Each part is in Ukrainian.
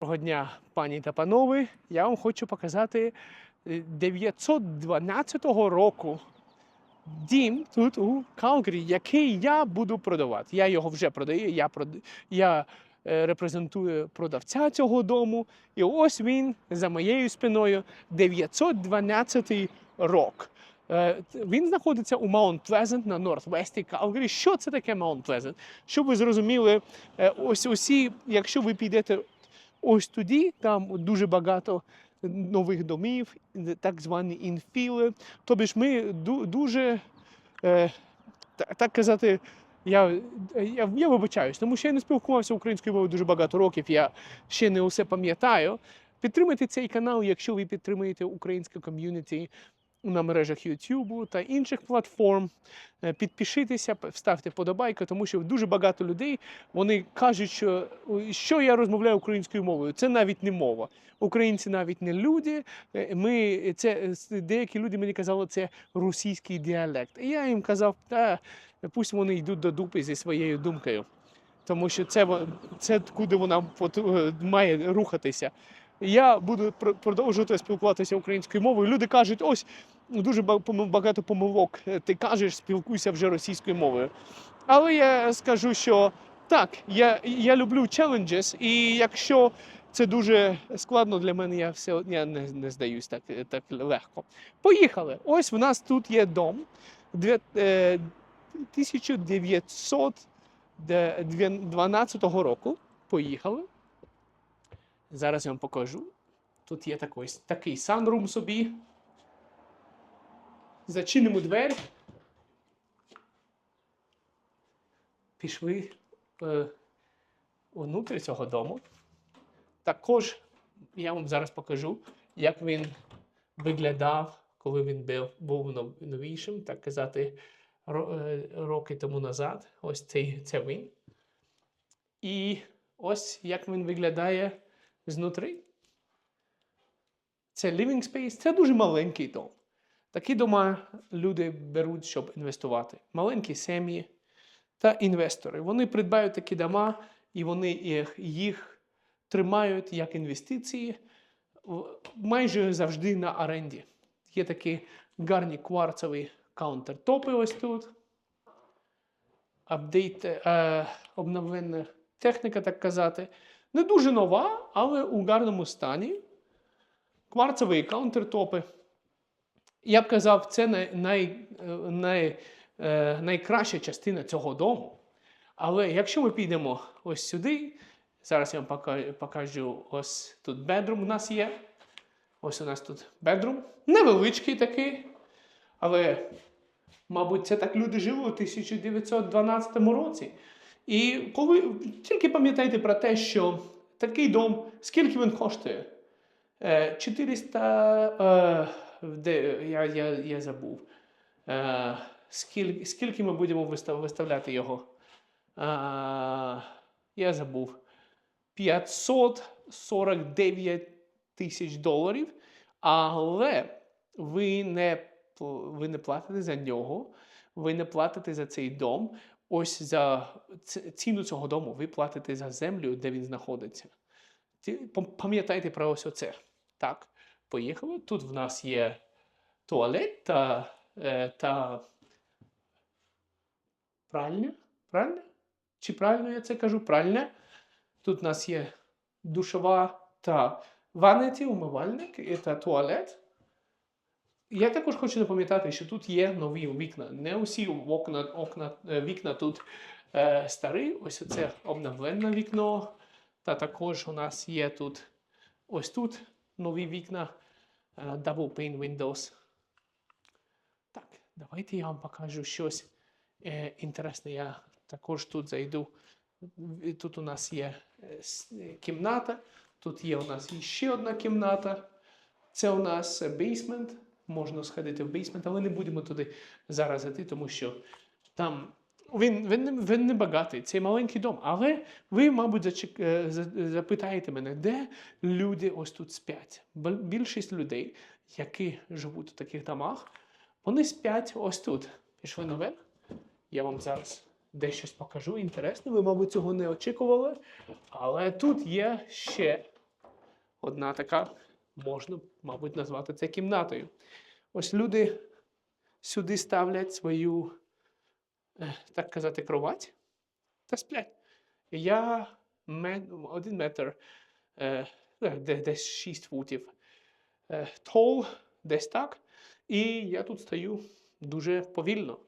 Доброго дня, пані та панове. Я вам хочу показати е, 912 року дім тут у Калгарі, який я буду продавати. Я його вже продаю. Я, прод... я е, репрезентую продавця цього дому. І ось він за моєю спиною 912 рок. Е, Він знаходиться у Маунт Плезент на Норth-Весті Калгарі. Що це таке Маунт Плезент? Щоб ви зрозуміли, е, ось усі, якщо ви підете ось тоді, там дуже багато нових домів, так звані інфіли. Тобі ж ми дуже, е, так казати, я, я, я вибачаюсь, тому що я не спілкувався українською мовою дуже багато років, я ще не усе пам'ятаю. Підтримайте цей канал, якщо ви підтримуєте українське ком'юніті на мережах YouTube та інших платформ. Е, Підпишіться, вставте подобайку, тому що дуже багато людей вони кажуть, що що я розмовляю українською мовою. Це навіть не мова. Українці навіть не люди. Е, Ми це е, деякі люди мені казали, це російський діалект. І я їм казав, та пусть вони йдуть до дупи зі своєю думкою. Тому що це, це куди вона має рухатися. Я буду пр- продовжувати спілкуватися українською мовою. Люди кажуть, ось дуже багато помилок. е, Ти кажеш, спілкуйся вже російською мовою. Але я скажу, що так, я, я люблю challenges, і якщо це дуже складно для мене, я все я не, не здаюсь так, так легко. Поїхали. Ось в нас тут є дом. Дві- е, 1912 року. Поїхали. Зараз я вам покажу. Тут є такий, такий санрум собі. Зачинимо двері. Пішли е, внутрі цього дому. Також я вам зараз покажу, як він виглядав, коли він був, новішим, так казати, е, роки тому назад. Ось цей, це він. І ось як він виглядає знутрі. Це living space, це дуже маленький дом. Такі дома люди беруть, щоб інвестувати. Маленькі сім'ї та інвестори. Вони придбають такі дома і вони їх, їх тримають як інвестиції майже завжди на оренді. Є такі гарні кварцеві каунтертопи ось тут. Апдейт, е, обновлена техніка, так казати. Не дуже нова, але у гарному стані. Кварцеві каунтертопи. Я б казав, це най, най, най, е, найкраща частина цього дому. Але якщо ми підемо ось сюди, зараз я вам покажу, ось тут бедрум у нас є. Ось у нас тут бедрум. Невеличкий такий. Але, мабуть, це так люди жили у 1912 році. І коли тільки пам'ятайте про те, що такий дом, скільки він коштує? Е, 400. Е, де, я, я, я забув. Е, скільки, скільки ми будемо виставляти його? Е, я забув. 549 тисяч доларів. Але ви не, ви не платите за нього, ви не платите за цей дом. Ось за ціну цього дому ви платите за землю, де він знаходиться. Пам'ятайте про ось оце. Так, поїхали. Тут в нас є туалет та, е, та пральня. Пральня? Чи правильно я це кажу? Пральня. Тут у нас є душова та ванеті, умивальник і та туалет. Я також хочу напам'ятати, що тут є нові вікна. Не усі окна, окна, е, вікна тут е, старі. Ось це обновлене вікно. Та також у нас є тут ось тут нові вікна е, Double Pane Windows. Так, давайте я вам покажу щось е, інтересне. Я також тут зайду. Тут у нас є е, е, кімната, тут є у нас ще одна кімната. Це у нас бейсмент. Можна сходити в бейсмент, але не будемо туди зараз йти, тому що там він, він, не, він не багатий, це маленький дом. Але ви, мабуть, зачек... е, запитаєте мене, де люди ось тут спять. Більшість людей, які живуть у таких домах, вони спять ось тут. Пішли наверх. Я вам зараз дещо покажу інтересне. Ви, мабуть, цього не очікували. Але тут є ще одна така, можна, мабуть, назвати це кімнатою. Ось люди сюди ставлять свою, е, так казати, кровать та сплять. Я один метр, е, е, де- десь 6 футів тол, десь так. І я тут стою дуже повільно.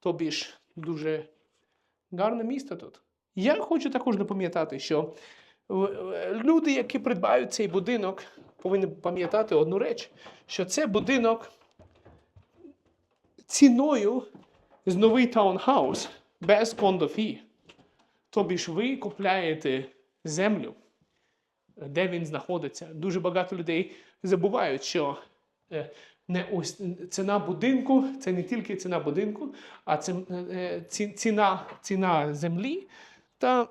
Тобі ж дуже гарне місто тут. Я хочу також напам'ятати, що люди, які придбають цей будинок, повинні пам'ятати одну реч, що це будинок ціною з новий таунхаус без кондофі. Тобі ж ви купляєте землю, де він знаходиться. Дуже багато людей забувають, що е, не ось ціна будинку це не тільки ціна будинку, а це е, ці- ціна, ціна землі та,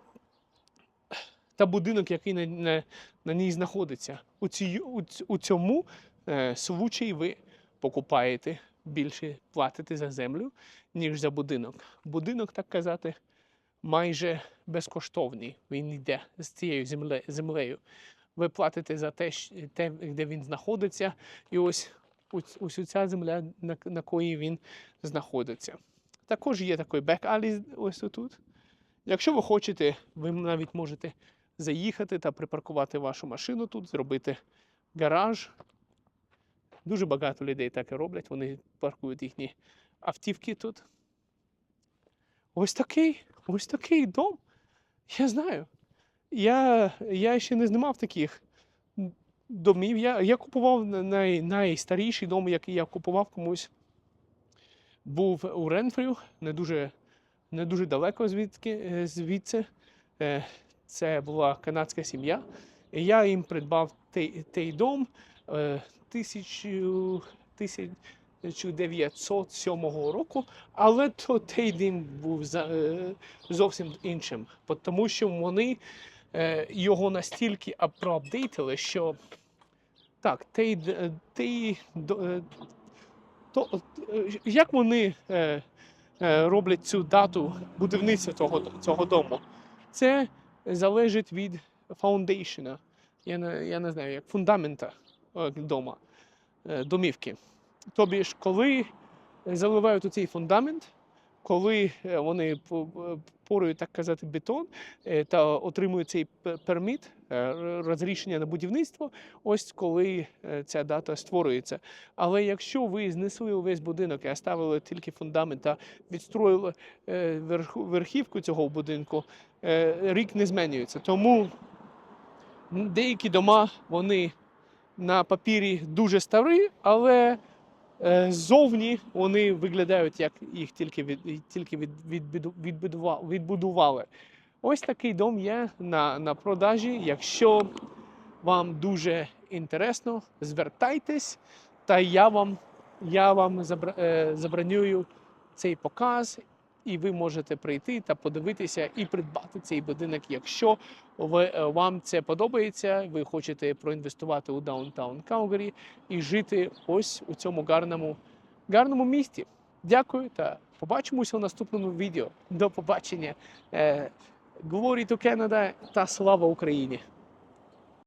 та будинок, який на, на, на ній знаходиться. У, цій, у, у цьому е, случаї ви покупаєте більше платите за землю, ніж за будинок. Будинок, так казати, майже безкоштовний. Він йде з цією земле, землею. Ви платите за те, те, де він знаходиться, і ось ось, ця земля, на, на кої він знаходиться. Також є такий бек-алі ось тут. Якщо ви хочете, ви навіть можете заїхати та припаркувати вашу машину тут, зробити гараж. Дуже багато людей так і роблять, вони паркують їхні автівки тут. Ось такий, ось такий дом. Я знаю. Я, я ще не знімав таких домів. Я, я купував най, найстаріший дом, який я купував комусь. Був у Ренфрю, не дуже, не дуже далеко звідки, е, звідси. Е, Це була канадська сім'я. І я їм придбав той, той дом е, 1907 року, але то той дім був е, зовсім іншим, тому що вони е, його настільки апдейтили, що так, той, той, е, то, е, як вони е, е, роблять цю дату будівництва цього, цього дому? Це залежить від фаундейшена. Я не, я не знаю, як фундамента е, дома, е, домівки. Тобі ж, коли заливають у цей фундамент, коли е, вони по- по- порують, так казати, бетон е, та отримують цей перміт, е, розрішення на будівництво, ось коли ця дата створюється. Але якщо ви знесли увесь будинок і оставили тільки фундамент та відстроїли верхівку цього будинку, рік не змінюється. Тому деякі дома вони на папірі дуже старі, але ззовні вони виглядають, як їх тільки від тільки від, відбуду- відбудува- відбудували. Ось такий дом є на, на продажі. Якщо вам дуже інтересно, звертайтесь, та я вам, я вам е, забронюю цей показ, і ви можете прийти та подивитися і придбати цей будинок, якщо ви, е, вам це подобається, ви хочете проінвестувати у даунтаун Калгарі і жити ось у цьому гарному, гарному місті. Дякую та побачимося у наступному відео. До побачення. Е, Glory to Canada та слава Україні!